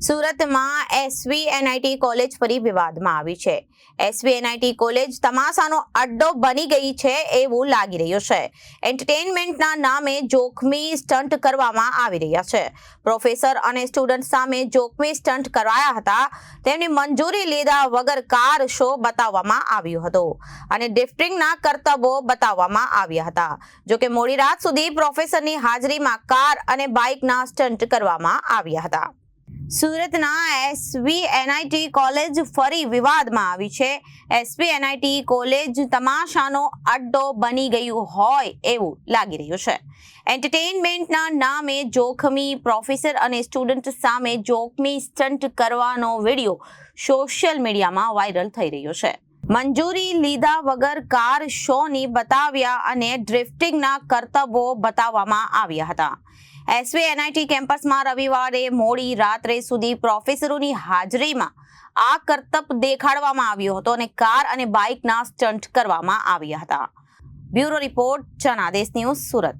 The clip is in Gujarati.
સુરતમાં એસવી એનઆઈટી કોલેજ ફરી વિવાદમાં આવી છે. એસવી એનઆઈટી કોલેજ તમાશાનો અડ્ડો બની ગઈ છે એવું લાગી રહ્યું છે. એન્ટરટેનમેન્ટના નામે જોખમી સ્ટન્ટ કરવામાં આવી રહ્યા છે. પ્રોફેસર અને સ્ટુડન્ટ સામે જોખમી સ્ટન્ટ કરાયા હતા. તેમની મંજૂરી લીધા વગર કાર શો બતાવવામાં આવ્યો હતો અને ડ્રિફ્ટિંગના કરતબો બતાવવામાં આવ્યા હતા. જોકે મોડી રાત સુધી પ્રોફેસરની હાજરીમાં કાર અને બાઇકના સ્ટન્ટ કરવામાં આવ્યા હતા. સુરતના એસવી એનઆઈટી કોલેજ ફરી વિવાદમાં આવી છે. એસવી એનઆઈટી કોલેજ તમાશાનો અડ્ડો બની ગયું હોય એવું લાગી રહ્યું છે. એન્ટરટેનમેન્ટના નામે જોખમી પ્રોફેસર અને સ્ટુડન્ટ સામે જોખમી સ્ટન્ટ કરવાનો વીડિયો સોશિયલ મીડિયામાં વાયરલ થઈ રહ્યો છે. મંજૂરી લીધા વગર કાર શોની બતાવ્યા અને ડ્રિફ્ટિંગના કરતબો બતાવવામાં આવ્યા હતા. એસવી એનઆઈટી કેમ્પસમાં રવિવારે મોડી રાત્રે સુધી પ્રોફેસરોની હાજરીમાં આ કરતબ દેખાડવામાં આવ્યો હતો અને કાર અને બાઇકના સ્ટન્ટ કરવામાં આવ્યા હતા. બ્યુરો રિપોર્ટ ચનાદેશ ન્યૂઝ સુરત.